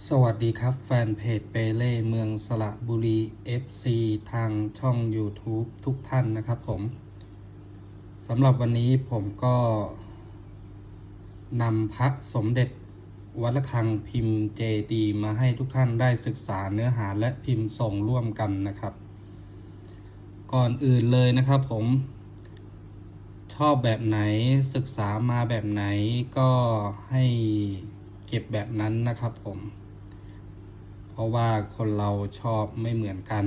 สวัสดีครับแฟนเพจเปเล่เมืองสระบุรี FC ทางช่อง YouTube ทุกท่านนะครับผมสำหรับวันนี้ผมก็นำพระสมเด็จวัดระฆังพิมพ์เจดีมาให้ทุกท่านได้ศึกษาเนื้อหาและพิมพ์ส่งร่วมกันนะครับ ก่อนอื่นเลยนะครับผมชอบแบบไหนศึกษามาแบบไหนก็ให้เก็บแบบนั้นนะครับผม เพราะว่าคนเราชอบไม่เหมือนกัน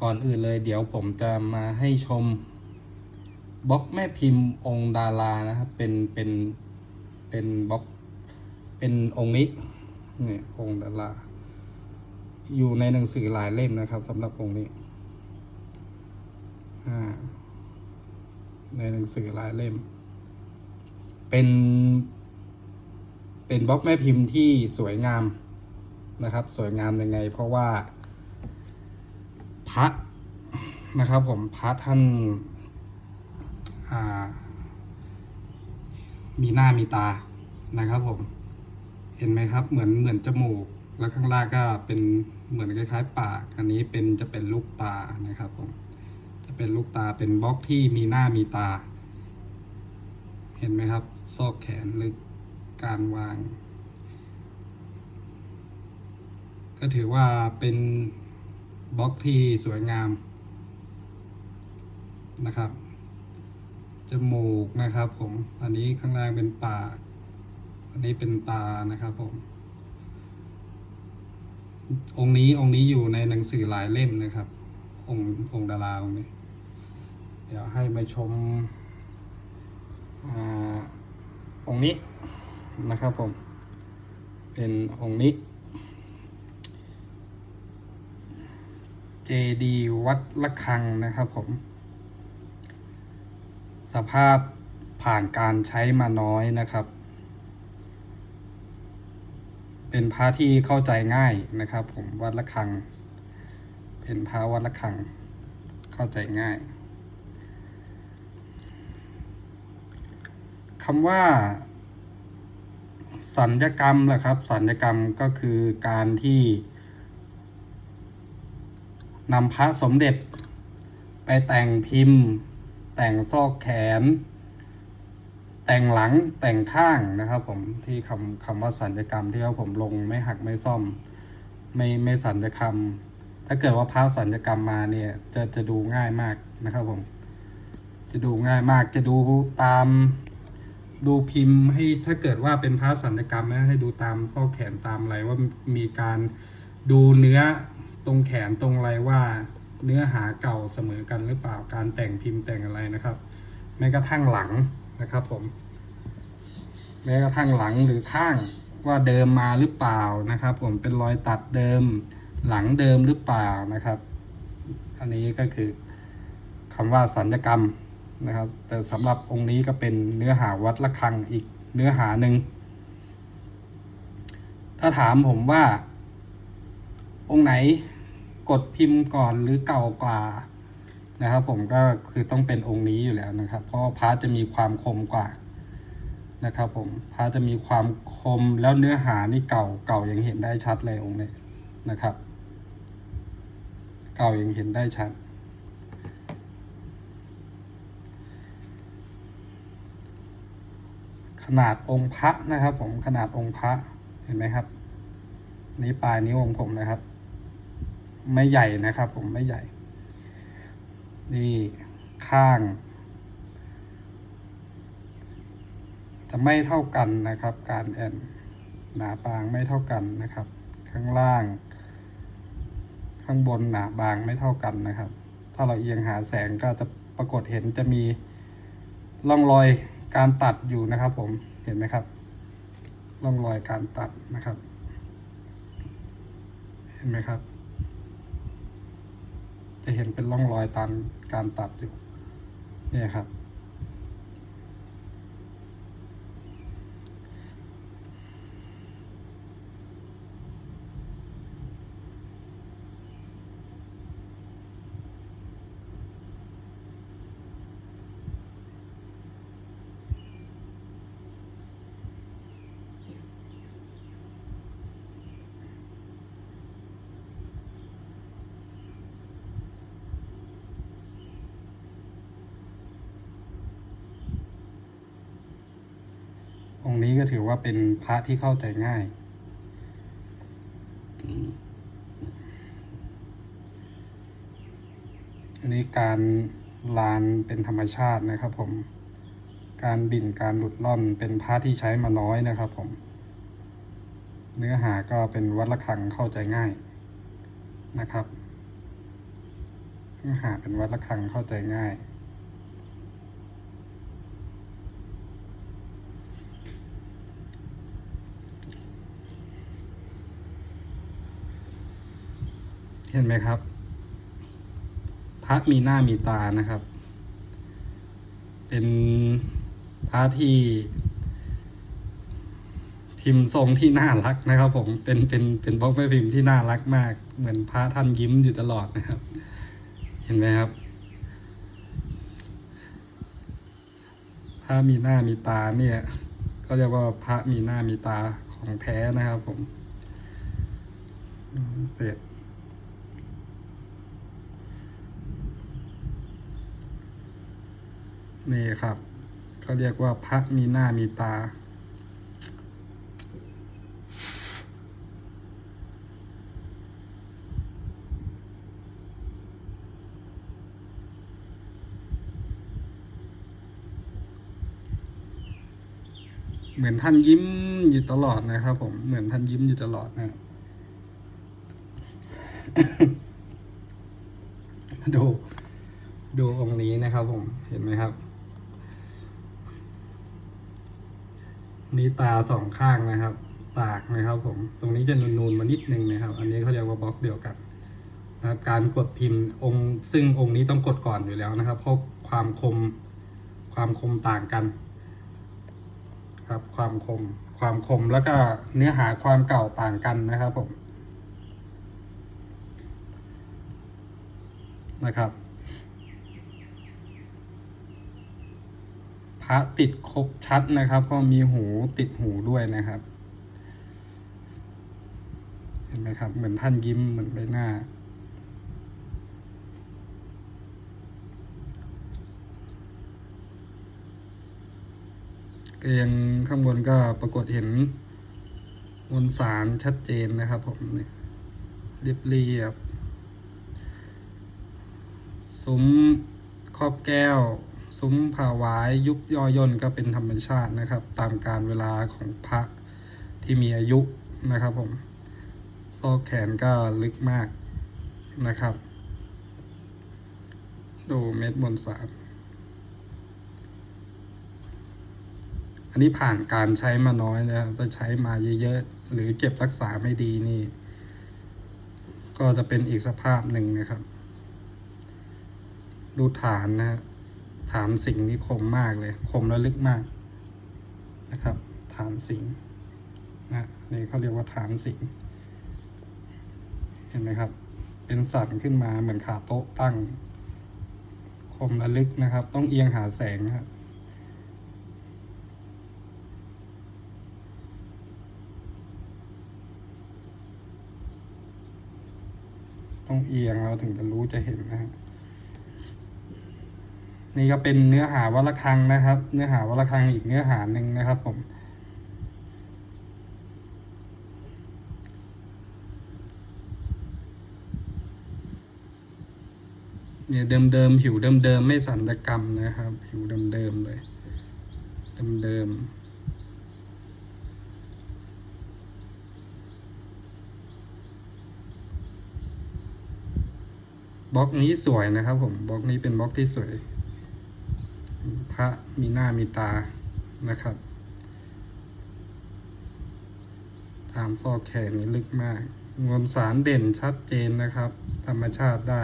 ก่อนอื่นเลยเดี๋ยวผมจะมาให้ชมบล็อกแม่พิมพ์องค์ดารานะครับ เป็นเป็นเป็นบล็อกเป็นองค์นี้นี่องค์ดาราอยู่ในหนังสือหลายเล่มนะครับสำหรับองค์นี้ในหนังสือหลายเล่ม เป็น เป็นบล็อกแม่พิมพ์ที่สวยงามนะครับ สวยงามยังไง เพราะว่าพระนะครับ ผมพระท่านามีหน้ามีตานะครับผม เห็นไหมครับ เหมือนเหมือนจมูก แล้วข้างล่างก็เป็นเหมือนคล้ายๆปากอันนี้เป็นจะเป็นลูกตานะครับผมจะเป็นลูกตาเป็นบล็อกที่มีหน้ามีตา เห็นไหมครับ ซอกแขนหรือ การวาง ก็ถือว่าเป็นบล็อกที่สวยงามนะครับ จมูกนะครับผม อันนี้ข้างล่างเป็นปาก อันนี้เป็นตานะครับผม องค์นี้องค์นี้อยู่ในหนังสือหลายเล่มนะครับ องค์องค์ดาราองค์นี้ เดี๋ยวให้มาชมอาองค์นี้ นะครับผม เป็นองค์นี้ เจดีวัดละคังนะครับผม สภาพผ่านการใช้มาน้อยนะครับ เป็นพระที่เข้าใจง่ายนะครับ ผมวัดละคัง เป็นพระวัดละคัง เข้าใจง่ายคำว่า สัญญกรรมแหละครับ สัญญกรรมก็คือการที่นำพระสมเด็จ ไปแต่งพิมพ์ แต่งซอกแขน แต่งหลังแต่งข้างนะครับผมที่คำคำว่าสัญญกรรมที่ว่าผมลงไม่หักไม่ซ่อม ไม่ไม่สัญญกรรม ถ้าเกิดว่าพระสัญญกรรมมาเนี่ยจะจะดูง่ายมากนะครับผม จะดูง่ายมากจะดูตาม ดูพิมพ์ให้ถ้าเกิดว่าเป็นพระสัญญกรรมนะให้ดูตามข้อแขนตามอะไรว่ามีการดูเนื้อตรงแขนตรงอะไรว่า เนื้อหาเก่าเสมอกันหรือเปล่าการแต่งพิมพ์แต่งอะไรนะครับแม้กระทั่งหลังนะครับ ผมแม้กระทั่งหลังหรือข้างว่าเดิมมาหรือเปล่านะครับ ผมเป็นรอยตัดเดิมหลังเดิมหรือเปล่านะครับ อันนี้ก็คือคำว่าสัญญกรรม นะครับ แต่สำหรับองค์นี้ก็เป็นเนื้อหาวัดระฆังอีกเนื้อหาหนึ่งถ้าถามผมว่า องค์ไหนกดพิมพ์ก่อนหรือเก่ากว่านะครับ ผมก็คือต้องเป็นองค์นี้อยู่แล้วนะครับ เพราะพระจะมีความคมกว่านะครับ ผมพระจะมีความคมแล้วเนื้อหานี่เก่าเก่ายังเห็นได้ชัดเลยองค์นี้นะครับ เก่ายังเห็นได้ชัด ขนาดองค์พระนะครับ ผมขนาดองค์พระเห็นไหมครับ นี่ปลายนิ้วของผมนะครับ ไม่ใหญ่นะครับ ผมไม่ใหญ่ นี่ข้าง จะไม่เท่ากันนะครับ การแอนหนาบางไม่เท่ากันนะครับ ข้างล่าง ข้างบนหนาบางไม่เท่ากันนะครับ ถ้าเราเอียงหาแสงก็จะปรากฏเห็นจะมีร่องรอย การตัดอยู่นะครับผมเห็นไหมครับร่องรอยการตัดนะครับ เห็นไหมครับ จะเห็นเป็นร่องรอยตามการตัดอยู่เนี่ยครับ ว่าเป็นพระที่เข้าใจง่าย อันนี้การลานเป็นธรรมชาตินะครับผม การบินการหลุดล่อนเป็นพระที่ใช้มาน้อยนะครับผม เนื้อหาก็เป็นวัดระฆังเข้าใจง่ายนะครับ เนื้อหาเป็นวัดระฆังเข้าใจง่าย เห็นไหมครับ พระมีหน้ามีตานะครับ เป็นพระที่ พิมพ์ทรงที่น่ารักนะครับผมเป็นเป็นเป็นบล็อกแม่พิมพ์ที่น่ารักมาก เหมือนพระท่านยิ้มอยู่ตลอดนะครับ เห็นไหมครับพระมีหน้ามีตาเนี่ย ก็เรียกว่าพระมีหน้ามีตาของแท้นะครับผมอืมเสร็จ นี่ครับเขาเรียกว่าพระมีหน้ามีตา เหมือนท่านยิ้มอยู่ตลอดนะครับผมเหมือนท่านยิ้มอยู่ตลอดนะมาดูดูองค์นี้นะครับผมเห็นไหมครับีตาสองข้างนะครับ ปากนะครับ ผม ตรงนี้จะนูนๆมานิดนึงนะครับ อันนี้เขาเรียกว่าบล็อกเดียวกันนะครับ การกดพิมพ์องค์ซึ่งองค์นี้ต้องกดก่อนอยู่แล้วนะครับ เพราะความคมความคมต่างกัน ครับ ความคม ความคมแล้วก็เนื้อหาความเก่าต่างกันนะครับผมนะครับ ระติดครบชัดนะครับ ก็มีหูติดหูด้วยนะครับ เห็นไหมครับ เหมือนท่านยิ้มเหมือนใบหน้า เกยงข้างบนก็ปรากฏเห็นมวลสารชัดเจนนะครับผมเนี่ยเรียบเรียบซุ้มครอบแก้ว ซุ้มผ่าวายยุบย่อย่นก็เป็นธรรมชาตินะครับ ตามการเวลาของพระที่มีอายุนะครับผมซอกแขนก็ลึกมากนะครับ ดูเม็ดมวลสารอันนี้ผ่านการใช้มาน้อยนะครับถ้าใช้มาเยอะๆ หรือเก็บรักษาไม่ดีนี่ ก็จะเป็นอีกสภาพหนึ่งนะครับ ดูฐานนะฮะ ฐานสิงห์นี่คมมากเลย คมและลึกมากนะครับ ฐานสิงห์นะนี่เขาเรียกว่าฐานสิงห์เห็นไหมครับ เป็นสันขึ้นมาเหมือนขาโต๊ะตั้ง คมและลึกนะครับ ต้องเอียงหาแสงนะครับต้องเอียงเราถึงจะรู้จะเห็นนะฮะ นี่ก็เป็นเนื้อหาวัลคังนะครับ เนื้อหาวัลคังอีกเนื้อหาหนึ่งนะครับผม เนี่ยเดิมๆผิวเดิมๆไม่สัญญกรรมนะครับ ผิวเดิมๆเลย เดิมๆบล็อกนี้สวยนะครับผมบล็อกนี้เป็นบล็อกที่สวย ระมีหน้ามีตานะครับ ตามซอกแขนนี่ลึกมากมวลสารเด่นชัดเจนนะครับ ธรรมชาติได้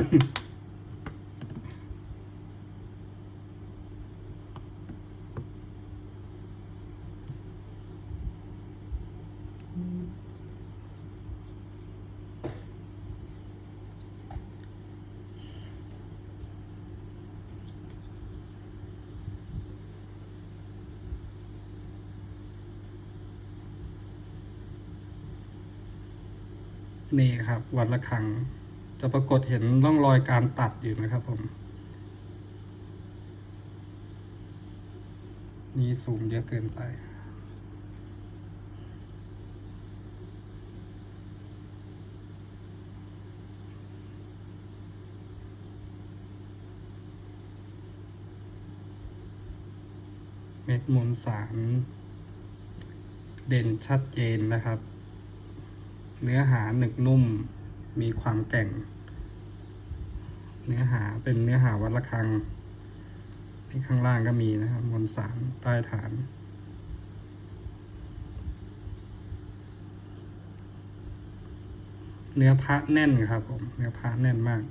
นี่ครับ วัดละครัง จะปรากฏเห็นร่องรอยการตัดอยู่นะครับผม นี่ซูมเยอะเกินไปเม็ดมวลสารเด่นชัดเจนนะครับ เนื้อหาหนึกนุ่ม มีความแก่ง เนื้อหาเป็นเนื้อหาวัดระฆังที่ข้างล่างก็มีนะครับมวลสารใต้ฐานเนื้อพระแน่นครับผม เนื้อพระแน่นมาก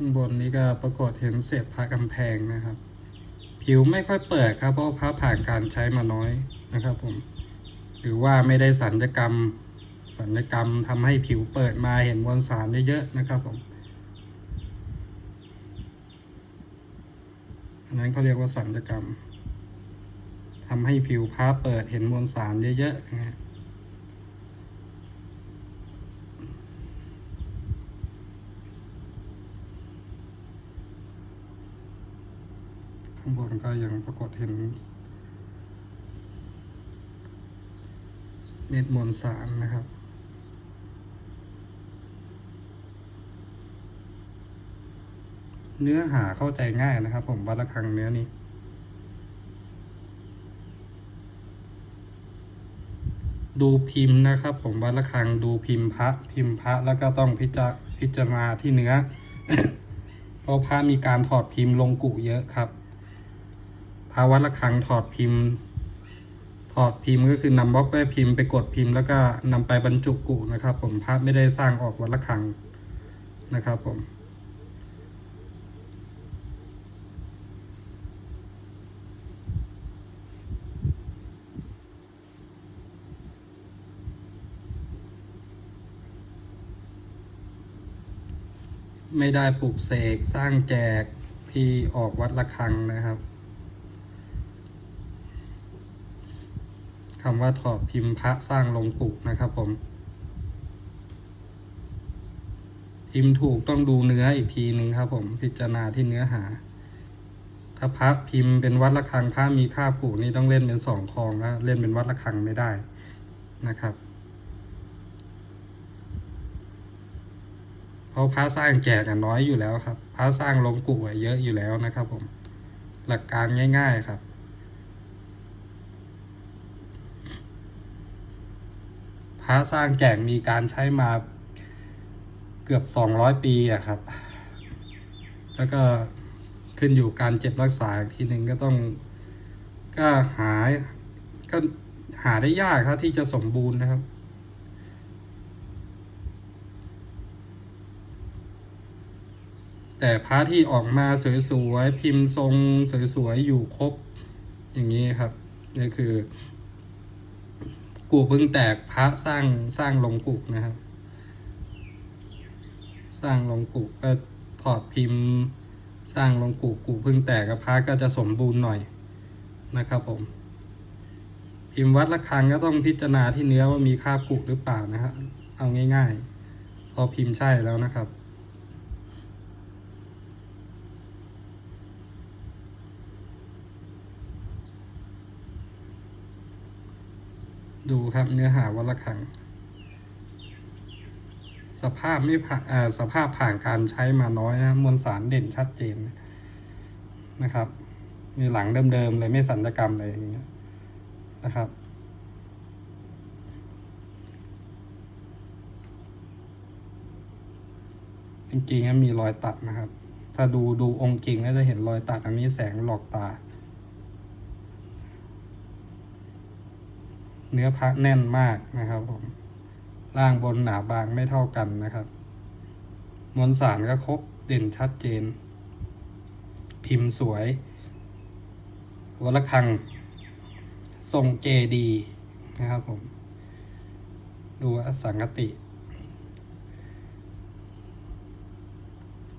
ข้างบนนี้ก็ปรากฏเห็นเศษพระกำแพงนะครับ ผิวไม่ค่อยเปิดครับ เพราะพระผ่านการใช้มาน้อยนะครับผมหรือว่าไม่ได้สัญญกรรม สัญญกรรมทำให้ผิวเปิดมาเห็นมวลสารเยอะๆนะครับผมอันนั้นเขาเรียกว่าสัญญกรรมทำให้ผิวพระเปิดเห็นมวลสารเยอะๆนะฮะ ข้างบน ก็ยังปรากฏเห็น เม็ดมวลสารนะครับ เนื้อหาเข้าใจง่ายนะครับ ผมวัดระฆังเนื้อนี้ดูพิมพ์นะครับ ผมวัดระฆังดูพิมพ์พระพิมพ์พระแล้วก็ต้องพิจาพิจารณาที่เนื้อเพราะพระมีการถอดพิมพ์ลงกุเยอะครับาวะระฆังถอดพิมพ์ ถอดพิมพ์ก็คือนำบล็อกแม่พิมพ์ไปกดพิมพ์แล้วก็นำไปบรรจุกุนะครับ ผมพระไม่ได้สร้างออกวัดระฆังนะครับผมไม่ได้ปลุกเสกสร้างแจกที่ออกวัดระฆังนะครับ คำว่าถอดพิมพ์พระสร้างลงกุนะครับผม พิมพ์ถูกต้องดูเนื้ออีกทีหนึ่งครับผมพิจารณาที่เนื้อหา ถ้าพระพิมพ์เป็นวัดระฆังพระมีคาบกุนี่ต้องเล่นเป็นสองคลองแล้วเล่นเป็นวัดระฆังไม่ได้นะครับเพราะพระสร้างแจกน้อยอยู่แล้วครับ พระสร้างลงกุอะเยอะอยู่แล้วนะครับผม หลักการง่าย ๆครับ ระสร้างแจกมีการใช้มาเกือบสองร้อยปีอะครับ แล้วก็ขึ้นอยู่การเจ็บรักษาอีกทีหนึ่งก็ต้องก็หาก็หาได้ยากครับที่จะสมบูรณ์นะครับแต่พระที่ออกมาสวยๆ พิมพ์ทรงสวยๆ อยู่ครบอย่างนี้ครับ นี่คือ กูเพิ่งแตกพระสร้างสร้างลงกุกนะครับ สร้างลงกุกก็ถอดพิมพ์ สร้างลงกูกูพึ่งแตกกับพระก็จะสมบูรณ์หน่อยนะครับผม พิมพ์วัดระฆังก็ต้องพิจารณาที่เนื้อว่ามีคาบกุหรือเปล่านะฮะเอาง่าย ๆ พอพิมพ์ใช่แล้วนะครับ ดูครับเนื้อหาวัดระฆัง สภาพไม่ผ่านอ่าสภาพผ่านการใช้มาน้อยนะมวลสารเด่นชัดเจนนะครับ มีหลังเดิมๆเลยไม่สัญญกรรมเลยอย่างเงี้ยนะครับจริงๆมีรอยตัดนะครับ ถ้าดูดูองค์จริงก็จะเห็นรอยตัดอันนี้แสงหลอกตา เนื้อพระแน่นมากนะครับผมล่างบนหนาบางไม่เท่ากันนะครับ มวลสารก็ครบเด่นชัดเจน พิมพ์สวยวัลคัง ทรงเจดีนะครับผม ดูอสังกติ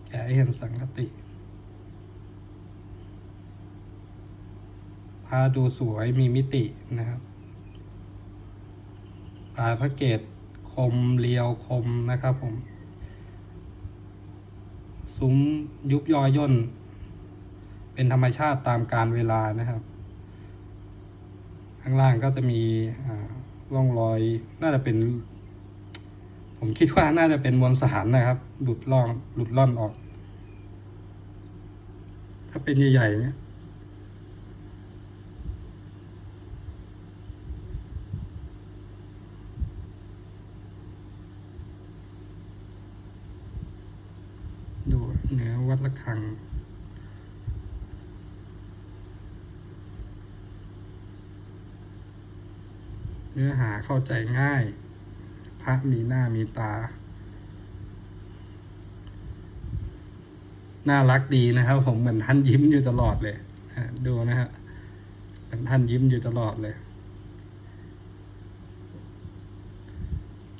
แกเห็นสังกติ พาดูสวยมีมิตินะครับ ปลายพระเกตคมเรียวคมนะครับผม ซุ้มยุบยอย่น เป็นธรรมชาติตามการเวลานะครับ ข้างล่างก็จะมีร่องรอย น่าจะเป็น ผมคิดว่าน่าจะเป็นมวลสารนะครับ หลุดล่องหลุดล่อนออก ถ้าเป็นใหญ่ๆเนี่ย ดูเนือวัดระฆัง เนื้อหาเข้าใจง่าย พระมีหน้ามีตา น่ารักดีนะครับ ผมเหมือนท่านยิ้มอยู่ตลอดเลยดูนะฮะเหมือนท่านยิ้มอยู่ตลอดเลย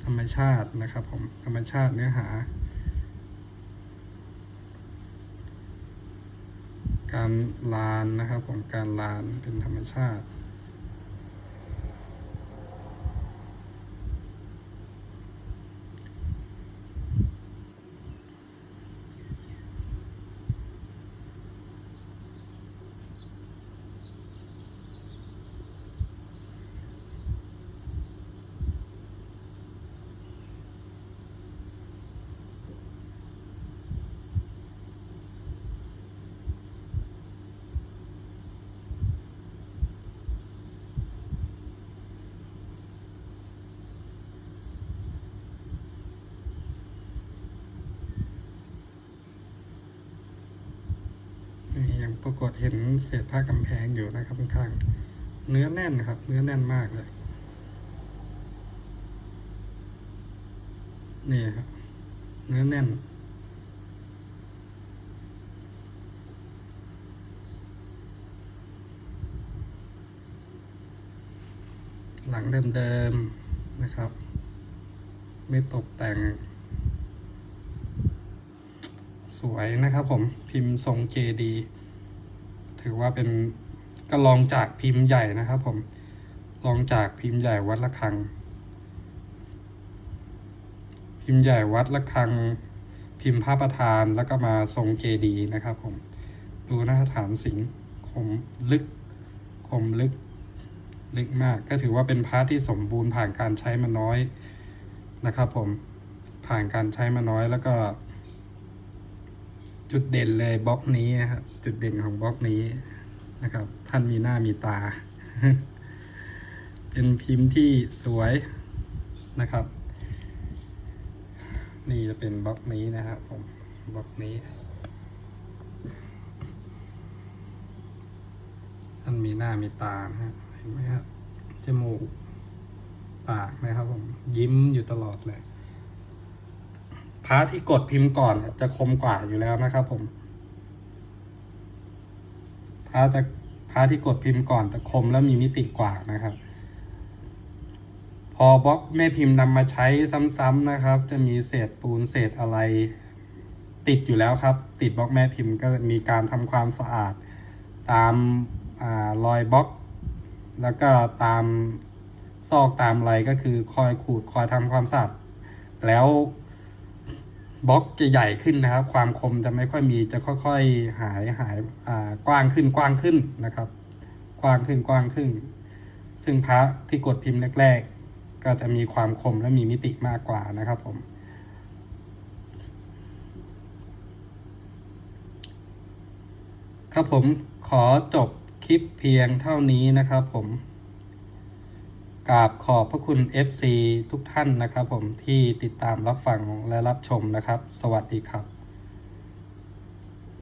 ธรรมชาตินะครับผม ธรรมชาติเนื้อหา การลานนะครับของการลานเป็นธรรมชาติ นี่ยัง ปรากฏเห็นเศษผ้ากำแพงอยู่นะครับข้างๆเนื้อแน่นครับ เนื้อแน่นมากเลย นี่ครับ เนื้อแน่น หลังเดิมๆนะครับ ไม่ตกแต่งสวยนะครับผมพิมพ์ทรงเจดี ถือว่าเป็นก็ลองจากพิมพ์ใหญ่นะครับ ผมลองจากพิมพ์ใหญ่วัดละคัง พิมพ์ใหญ่วัดละคัง พิมพ์พระประธานแล้วก็มาทรงเจดีนะครับ ผม ดูน้าฐานสิงห์คมลึกคมลึก ลึกมาก ก็ถือว่าเป็นพระที่สมบูรณ์ผ่านการใช้มาน้อยนะครับ ผมผ่านการใช้มาน้อยแล้วก็ จุดเด่นเลยบล็อกนี้นะครับ จุดเด่นของบล็อกนี้นะครับ ท่านมีหน้ามีตา เป็นพิมพ์ที่สวยนะครับ นี่จะเป็นบล็อกนี้นะครับผมบล็อกนี้ท่านมีหน้ามีตานะฮะเห็นไหมครับจมูกปากนะครับผมยิ้มอยู่ตลอดเลย ระที่กดพิมพ์ก่อนจะคมกว่าอยู่แล้วนะครับ ผมพระจะพระที่กดพิมพ์ก่อนจะคมแล้วมีมิติกว่านะครับ พอบล็อกแม่พิมพ์นำมาใช้ซ้ำๆนะครับ จะมีเศษปูนเศษอะไร ติดอยู่แล้วครับ ติดบล็อกแม่พิมพ์ก็มีการทำความสะอาด ตามอารอยบล็อก แล้วก็ตามซอกตามอะไรก็คือคอยขูดคอยทำความสะอาดแล้ว บล็อกจะใหญ่ขึ้นนะครับ ความคมจะไม่ค่อยมีจะค่อยๆหายหายกว้างขึ้นกว้างขึ้นนะครับ กว้างขึ้นกว้างขึ้น ซึ่งพระที่กดพิมพ์แรก ๆ ก็จะมีความคมและมีมิติมากกว่านะครับผมครับผมขอจบคลิปเพียงเท่านี้นะครับผม กราบขอบพระคุณ FC ทุกท่านนะครับผมที่ติดตามรับฟังและรับชมนะครับ สวัสดีครับ